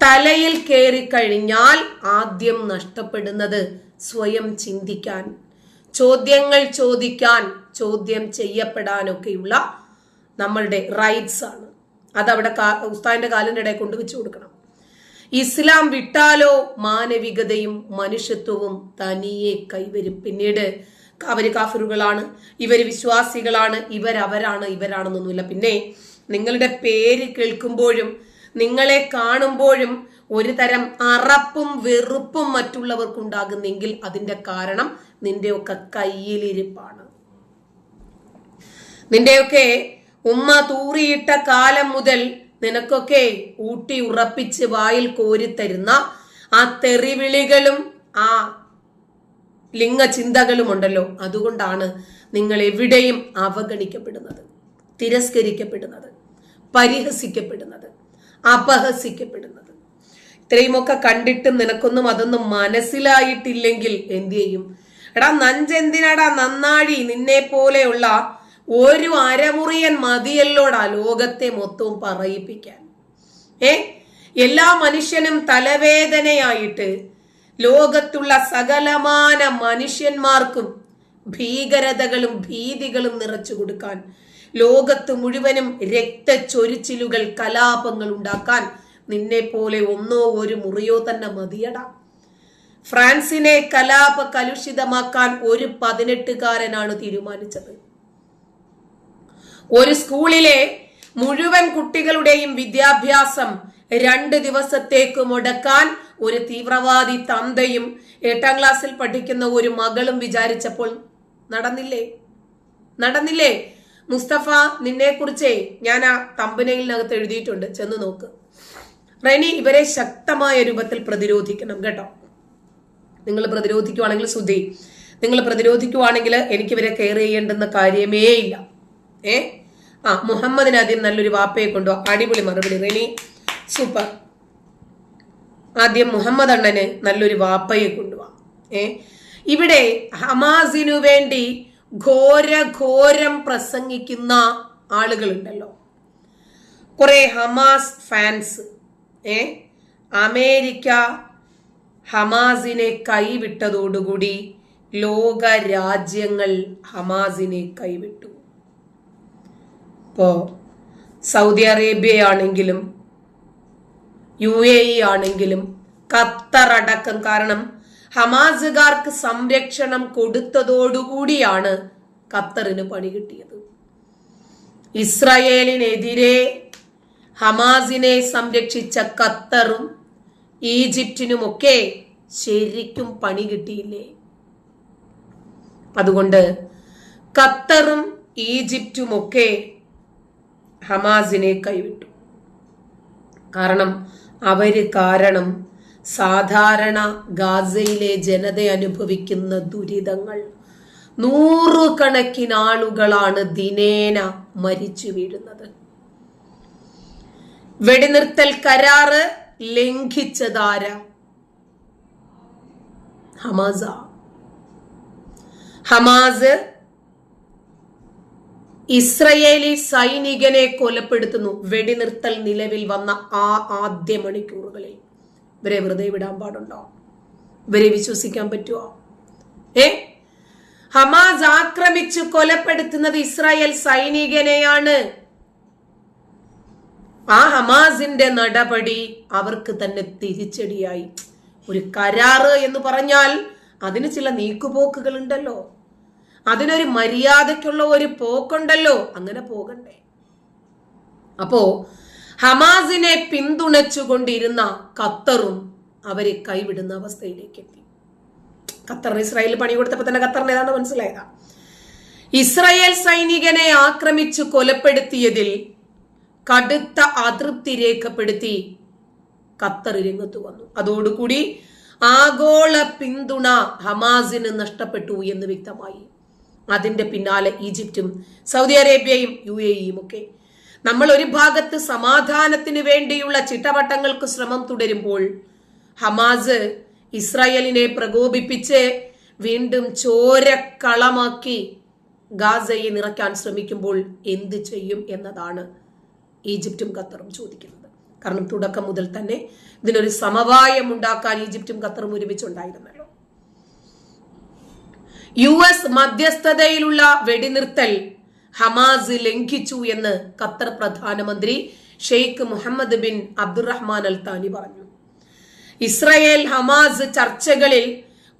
തലയിൽ കയറി കഴിഞ്ഞാൽ ആദ്യം നഷ്ടപ്പെടുന്നത് സ്വയം ചിന്തിക്കാൻ ചോദ്യങ്ങൾ ചോദിക്കാൻ ചോദ്യം ചെയ്യപ്പെടാനൊക്കെയുള്ള നമ്മളുടെ റൈറ്റ്സ് ആണ്. അതവിടെ ഉസ്താദിന്റെ കാലിന്റെ ഇടയിൽ കൊണ്ടുവച്ച് കൊടുക്കണം. ഇസ്ലാം വിട്ടാലോ മാനവികതയും മനുഷ്യത്വവും തനിയെ കൈവരും. പിന്നീട് അവർ കാഫറുകളാണ് ഇവർ വിശ്വാസികളാണ് ഇവരവരാണ് ഇവരാണെന്നൊന്നുമില്ല. പിന്നെ നിങ്ങളുടെ പേര് കേൾക്കുമ്പോഴും നിങ്ങളെ കാണുമ്പോഴും ഒരു തരം അറപ്പും വെറുപ്പും മറ്റുള്ളവർക്കുണ്ടാകുന്നെങ്കിൽ അതിന്റെ കാരണം നിന്റെയൊക്കെ കയ്യിലിരിപ്പാണ്. നിന്റെയൊക്കെ ഉമ്മ തൂറിയിട്ട കാലം മുതൽ നിനക്കൊക്കെ ഊട്ടി ഉറപ്പിച്ച് വായിൽ കോരിത്തരുന്ന ആ തെറിവിളികളും ആ ലിംഗ ചിന്തകളും ഉണ്ടല്ലോ അതുകൊണ്ടാണ് നിങ്ങൾ എവിടെയും അവഗണിക്കപ്പെടുന്നത് തിരസ്കരിക്കപ്പെടുന്നത് പരിഹസിക്കപ്പെടുന്നത്. അപഹസിക്കപ്പെടുന്നത്. ഇത്രയുമൊക്കെ കണ്ടിട്ടും നിനക്കൊന്നും അതൊന്നും മനസ്സിലായിട്ടില്ലെങ്കിൽ എന്തു ചെയ്യും? എടാ നഞ്ചെന്തിനാടാ നന്നാഴി നിന്നെ പോലെയുള്ള ഒരു അരമുറിയൻ മതിയല്ലോടാ ലോകത്തെ മൊത്തവും പറയിപ്പിക്കാൻ? ഏ? എല്ലാ മനുഷ്യനും തലവേദനയായിട്ട് ലോകത്തുള്ള സകലമാന മനുഷ്യന്മാർക്കും ഭീകരതകളും ഭീതികളും നിറച്ചു കൊടുക്കാൻ ലോകത്ത് മുഴുവനും രക്തച്ചൊരിച്ചിലുകൾ കലാപങ്ങൾ ഉണ്ടാക്കാൻ നിന്നെ പോലെ ഒന്നോ ഒരു മുറിയോ തന്നെ മതിയടാ. ഫ്രാൻസിനെ കലാപ കലുഷിതമാക്കാൻ ഒരു പതിനെട്ടുകാരനാണ് തീരുമാനിച്ചത്. ഒരു സ്കൂളിലെ മുഴുവൻ കുട്ടികളുടെയും വിദ്യാഭ്യാസം രണ്ട് ദിവസത്തേക്ക് മുടക്കാൻ ഒരു തീവ്രവാദി തന്തയും എട്ടാം ക്ലാസ്സിൽ പഠിക്കുന്ന ഒരു മകളും വിചാരിച്ചപ്പോൾ നടന്നില്ലേ? നടന്നില്ലേ? മുസ്തഫ നിന്നെ കുറിച്ചേ ഞാൻ ആ തമ്പനയിലിനകത്ത് എഴുതിയിട്ടുണ്ട്. ചെന്ന് നോക്ക്. റെനി ഇവരെ ശക്തമായ രൂപത്തിൽ പ്രതിരോധിക്കണം കേട്ടോ. നിങ്ങൾ പ്രതിരോധിക്കുവാണെങ്കിൽ സുധി നിങ്ങൾ പ്രതിരോധിക്കുവാണെങ്കിൽ എനിക്ക് ഇവരെ കെയർ ചെയ്യേണ്ടുന്ന കാര്യമേ ഇല്ല. ഏ? ആ മുഹമ്മദിന് ആദ്യം നല്ലൊരു വാപ്പയെ കൊണ്ടു അടിപൊളി മറുപടി. റെനി സൂപ്പർ ആദ്യം മുഹമ്മദ് അണ്ണന് നല്ലൊരു വാപ്പയെ കൊണ്ടുവാ. ഏ? ഇവിടെ ഹമാസിനു വേണ്ടി ഘോര ഘോരം പ്രസംഗിക്കുന്ന ആളുകളുണ്ടല്ലോ. കുറെ ഹമാസ് ഫാൻസ് ഏ? അമേരിക്ക ഹമാസിനെ കൈവിട്ടതോടുകൂടി ലോക രാജ്യങ്ങൾ ഹമാസിനെ കൈവിട്ടു. ഇപ്പോ സൗദി അറേബ്യ ആണെങ്കിലും യു എ ഇ ആണെങ്കിലും ഖത്തർ അടക്കം കാരണം ഹമാസുകാർക്ക് സംരക്ഷണം കൊടുത്തതോടുകൂടിയാണ് ഖത്തറിന് പണി കിട്ടിയത്. ഇസ്രായേലിനെതിരെ ഹമാസിനെ സംരക്ഷിച്ച ഖത്തറും ഈജിപ്തിനുമൊക്കെ ശരിക്കും പണി കിട്ടിയില്ലേ? അതുകൊണ്ട് ഖത്തറും ഈജിപ്തുമൊക്കെ ഹമാസിനെ കൈവിട്ടു. കാരണം അവർ കാരണം സാധാരണ ഗാസയിലെ ജനത അനുഭവിക്കുന്ന ദുരിതങ്ങൾ. നൂറുകണക്കിന് ആളുകളാണ് ദിനേന മരിച്ചു വീഴുന്നത്. വെടിനിർത്തൽ കരാറ് ലംഘിച്ചതാര? ഹമാസ. Hamas Israeli സൈനികനെ കൊലപ്പെടുത്തുന്നു. വെടിനിർത്തൽ നിലവിൽ വന്ന ആ ആദ്യ മണിക്കൂറുകളിൽ. ഇവരെ വെറുതെ വിടാൻ പാടുണ്ടോ? ഇവരെ വിശ്വസിക്കാൻ പറ്റുമോ ഏ? ഹമാസ് ആക്രമിച്ചു കൊലപ്പെടുത്തുന്നത് ഇസ്രായേൽ സൈനികനെയാണ്. ആ ഹമാസിന്റെ നടപടി അവർക്ക് തന്നെ തിരിച്ചടിയായി. ഒരു കരാറ് എന്ന് പറഞ്ഞാൽ അതിന് ചില നീക്കുപോക്കുകൾ ഉണ്ടല്ലോ. അതിനൊരു മര്യാദയ്ക്കുള്ള ഒരു പോക്കുണ്ടല്ലോ. അങ്ങനെ പോകണ്ടേ. അപ്പോ ഹമാസിനെ പിന്തുണച്ചുകൊണ്ടിരുന്ന ഖത്തറും അവരെ കൈവിടുന്ന അവസ്ഥയിലേക്ക് എത്തി. ഖത്തറിന് ഇസ്രായേലിൽ പണി കൊടുത്തപ്പോൾ തന്നെ ഖത്തറിന് ഏതാണ്ട് മനസ്സിലായതാ? ഇസ്രായേൽ സൈനികനെ ആക്രമിച്ചു കൊലപ്പെടുത്തിയതിൽ കടുത്ത അതൃപ്തി രേഖപ്പെടുത്തി ഖത്തർ രംഗത്ത് വന്നു. അതോടുകൂടി ആഗോള പിന്തുണ ഹമാസിന് നഷ്ടപ്പെട്ടു എന്ന് വ്യക്തമായി. അതിന്റെ പിന്നാലെ ഈജിപ്തും സൗദി അറേബ്യയും യു എ ഇയും ഒക്കെ നമ്മൾ ഒരു ഭാഗത്ത് സമാധാനത്തിന് വേണ്ടിയുള്ള ചിട്ടവട്ടങ്ങൾക്ക് ശ്രമം തുടരുമ്പോൾ ഹമാസ് ഇസ്രായേലിനെ പ്രകോപിപ്പിച്ച് വീണ്ടും ചോരക്കളമാക്കി ഗാസയെ നിറയ്ക്കാൻ ശ്രമിക്കുമ്പോൾ എന്ത് ചെയ്യും എന്നതാണ് ഈജിപ്തും ഖത്തറും ചോദിക്കുന്നത്. കാരണം തുടക്കം മുതൽ തന്നെ ഇതിനൊരു സമവായം ഉണ്ടാക്കാൻ ഈജിപ്തും ഖത്തറും ഒരുമിച്ചുണ്ടായിരുന്നല്ലോ യു എസ് മധ്യസ്ഥതയിലുള്ള വെടിനിർത്തൽ ഹമാസ് ലംഘിച്ചു എന്ന് ഖത്തർ പ്രധാനമന്ത്രി Sheikh Mohammed bin Abdulrahman Al Thani പറഞ്ഞു. ഇസ്രായേൽ ഹമാസ് ചർച്ചകളിൽ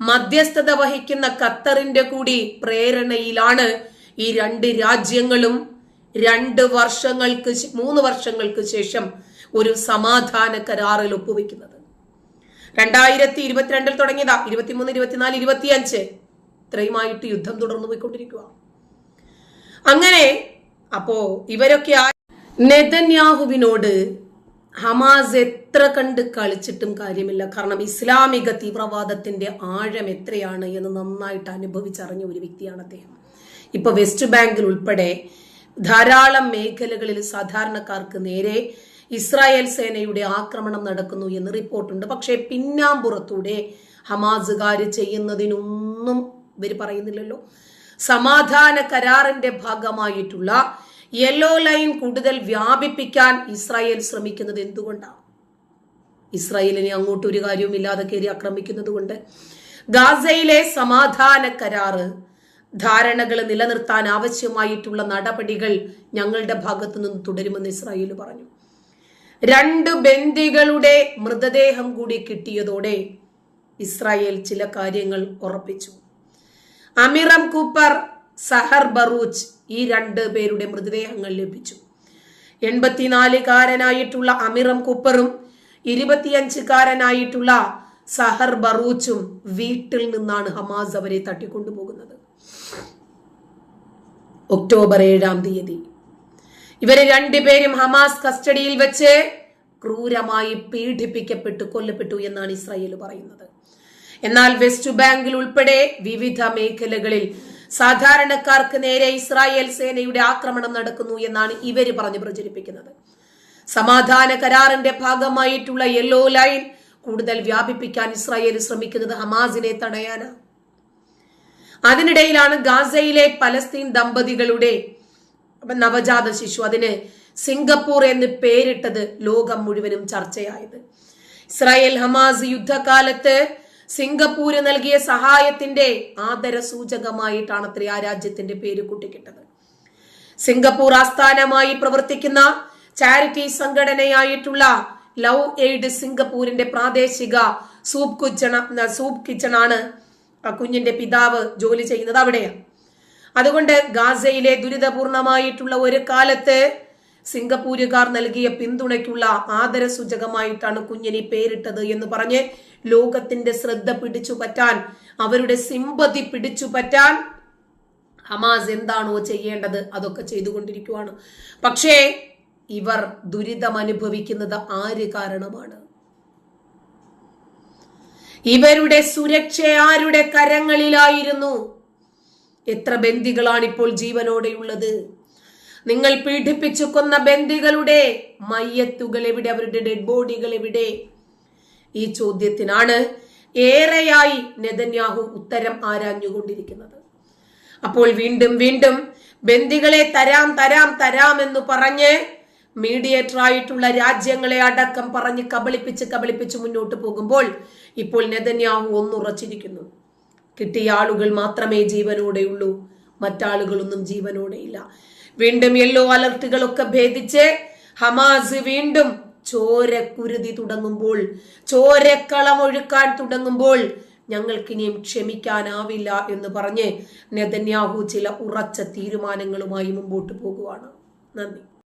മധ്യസ്ഥത വഹിക്കുന്ന ഖത്തറിന്റെ കൂടി പ്രേരണയിലാണ് ഈ രണ്ട് രാജ്യങ്ങളും രണ്ട് വർഷങ്ങൾക്ക് മൂന്ന് വർഷങ്ങൾക്ക് ശേഷം ഒരു സമാധാന കരാറിൽ ഒപ്പുവെക്കുന്നത്. രണ്ടായിരത്തി ഇരുപത്തിരണ്ടിൽ തുടങ്ങിയതാ ഇരുപത്തിമൂന്ന് ഇരുപത്തിനാല് ഇരുപത്തിയഞ്ച് ഇത്രയുമായിട്ട് യുദ്ധം തുടർന്നു പോയിക്കൊണ്ടിരിക്കുക അങ്ങനെ അപ്പോ ഇവരൊക്കെ ആ- നെതന്യാഹുവിനോട് ഹമാസ് എത്ര കണ്ട് കളിച്ചിട്ടും കാര്യമില്ല. കാരണം ഇസ്ലാമിക തീവ്രവാദത്തിന്റെ ആഴം എത്രയാണ് എന്ന് നന്നായിട്ട് അനുഭവിച്ചറിഞ്ഞ ഒരു വ്യക്തിയാണ് അദ്ദേഹം. ഇപ്പൊ വെസ്റ്റ് ബാങ്കിൽ ഉൾപ്പെടെ ധാരാളം മേഖലകളിൽ സാധാരണക്കാർക്ക് നേരെ ഇസ്രായേൽ സേനയുടെ ആക്രമണം നടക്കുന്നു എന്ന് റിപ്പോർട്ടുണ്ട്. പക്ഷേ പിന്നാമ്പുറത്തൂടെ ഹമാസുകാർ ചെയ്യുന്നതിനൊന്നും ഇവർ പറയുന്നില്ലല്ലോ. സമാധാന കരാറിന്റെ ഭാഗമായിട്ടുള്ള യെല്ലോ ലൈൻ കൂടുതൽ വ്യാപിപ്പിക്കാൻ ഇസ്രായേൽ ശ്രമിക്കുന്നത് എന്തുകൊണ്ടാണ്? ഇസ്രായേലിനെ അങ്ങോട്ട് ഒരു കാര്യവും ഇല്ലാതെ കയറി ആക്രമിക്കുന്നത് കൊണ്ട് ഗാസയിലെ സമാധാന കരാറ് ധാരണകൾ നിലനിർത്താൻ ആവശ്യമായിട്ടുള്ള നടപടികൾ ഞങ്ങളുടെ ഭാഗത്തു നിന്ന് തുടരുമെന്ന് ഇസ്രായേൽ പറഞ്ഞു. രണ്ട് ബന്ദികളുടെ മൃതദേഹം കൂടി കിട്ടിയതോടെ ഇസ്രായേൽ ചില കാര്യങ്ങൾ ഉറപ്പിച്ചു. അമിറം കൂപ്പർ സഹർ ബറൂച്ച് ഈ രണ്ട് പേരുടെ മൃതദേഹങ്ങൾ ലഭിച്ചു. എൺപത്തിനാലുകാരനായിട്ടുള്ള അമിറം കൂപ്പറും ഇരുപത്തിയഞ്ചുകാരനായിട്ടുള്ള സഹർ ബറൂച്ചും വീട്ടിൽ നിന്നാണ് ഹമാസ് അവരെ തട്ടിക്കൊണ്ടുപോകുന്നത്. ഒക്ടോബർ ഏഴാം തീയതി. ഇവരെ രണ്ടുപേരും ഹമാസ് കസ്റ്റഡിയിൽ വെച്ച് ക്രൂരമായി പീഡിപ്പിക്കപ്പെട്ടു കൊല്ലപ്പെട്ടു എന്നാണ് ഇസ്രായേൽ പറയുന്നത്. എന്നാൽ വെസ്റ്റ് ബാങ്കിൽ ഉൾപ്പെടെ വിവിധ മേഖലകളിൽ സാധാരണക്കാർക്ക് നേരെ ഇസ്രായേൽ സേനയുടെ ആക്രമണം നടക്കുന്നു എന്നാണ് ഇവർ പറഞ്ഞു പ്രചരിപ്പിക്കുന്നത്. സമാധാന കരാറിന്റെ ഭാഗമായിട്ടുള്ള യെല്ലോ ലൈൻ കൂടുതൽ വ്യാപിപ്പിക്കാൻ ഇസ്രായേൽ ശ്രമിക്കുന്നത് ഹമാസിനെ തടയാനാണ് അതിനിടയിലാണ് ഗാസയിലെ പലസ്തീൻ ദമ്പതികളുടെ നവജാത ശിശു അതിന് സിംഗപ്പൂർ എന്ന് പേരിട്ടത് ലോകം മുഴുവനും ചർച്ചയായത്. ഇസ്രായേൽ ഹമാസ് യുദ്ധകാലത്ത് സിംഗപ്പൂര് നൽകിയ സഹായത്തിന്റെ ആദര സൂചകമായിട്ടാണ് അത്ര ആ രാജ്യത്തിന്റെ പേര് കൂട്ടിക്കിട്ടത്. സിംഗപ്പൂർ ആസ്ഥാനമായി പ്രവർത്തിക്കുന്ന ചാരിറ്റി സംഘടനയായിട്ടുള്ള ലവ് എയ്ഡ് സിംഗപ്പൂരിന്റെ പ്രാദേശിക സൂപ്പ് കിച്ചണ സൂപ്പ് കിച്ചണാണ് കുഞ്ഞിന്റെ പിതാവ് ജോലി ചെയ്യുന്നത് അവിടെയാണ്. അതുകൊണ്ട് ഗാസയിലെ ദുരിതപൂർണമായിട്ടുള്ള ഒരു കാലത്ത് സിംഗപ്പൂരുകാർ നൽകിയ പിന്തുണയ്ക്കുള്ള ആദരസൂചകമായിട്ടാണ് കുഞ്ഞിനി പേരിട്ടത് എന്ന് പറഞ്ഞ് ലോകത്തിന്റെ ശ്രദ്ധ പിടിച്ചു പറ്റാൻ അവരുടെ സിമ്പതി പിടിച്ചു പറ്റാൻ ഹമാസ് എന്താണോ ചെയ്യേണ്ടത് അതൊക്കെ ചെയ്തുകൊണ്ടിരിക്കുവാണ്. പക്ഷേ ഇവർ ദുരിതം അനുഭവിക്കുന്നത് ആര് കാരണമാണ്? ഇവരുടെ സുരക്ഷ ആരുടെ കരങ്ങളിലായിരുന്നു? എത്ര ബന്ദികളാണ് ഇപ്പോൾ ജീവനോടെയുള്ളത്? നിങ്ങൾ പീഡിപ്പിച്ചു കൊന്ന ബന്ദികളുടെ മയ്യത്തുകൾ എവിടെ? അവരുടെ ഡെഡ് ബോഡികൾ എവിടെ? ഈ ചോദ്യത്തിനാണ് ഏറെയായി നെതന്യാഹു ഉത്തരം ആരാഞ്ഞുകൊണ്ടിരിക്കുന്നത്. അപ്പോൾ വീണ്ടും വീണ്ടും ബന്ദികളെ തരാം തരാം തരാം എന്ന് പറഞ്ഞ് മീഡിയേറ്റർ ആയിട്ടുള്ള രാജ്യങ്ങളെ അടക്കം പറഞ്ഞ് കബളിപ്പിച്ച് കബളിപ്പിച്ച് മുന്നോട്ട് പോകുമ്പോൾ ഇപ്പോൾ നെതന്യാഹു ഒന്നുറച്ചിരിക്കുന്നു. കിട്ടിയ ആളുകൾ മാത്രമേ ജീവനോടെയുള്ളൂ. മറ്റാളുകളൊന്നും ജീവനോടെയില്ല വീണ്ടും യെല്ലോ അലർട്ടുകളൊക്കെ ഭേദിച്ച് ഹമാസ് വീണ്ടും ചോരക്കുരുതി തുടങ്ങുമ്പോൾ ചോരക്കളം ഒഴുക്കാൻ തുടങ്ങുമ്പോൾ ഞങ്ങൾക്കിനിയും ക്ഷമിക്കാനാവില്ല എന്ന് പറഞ്ഞ് നെതന്യാഹു ചില ഉറച്ച തീരുമാനങ്ങളുമായി മുമ്പോട്ട് പോകുവാണ്. നന്ദി.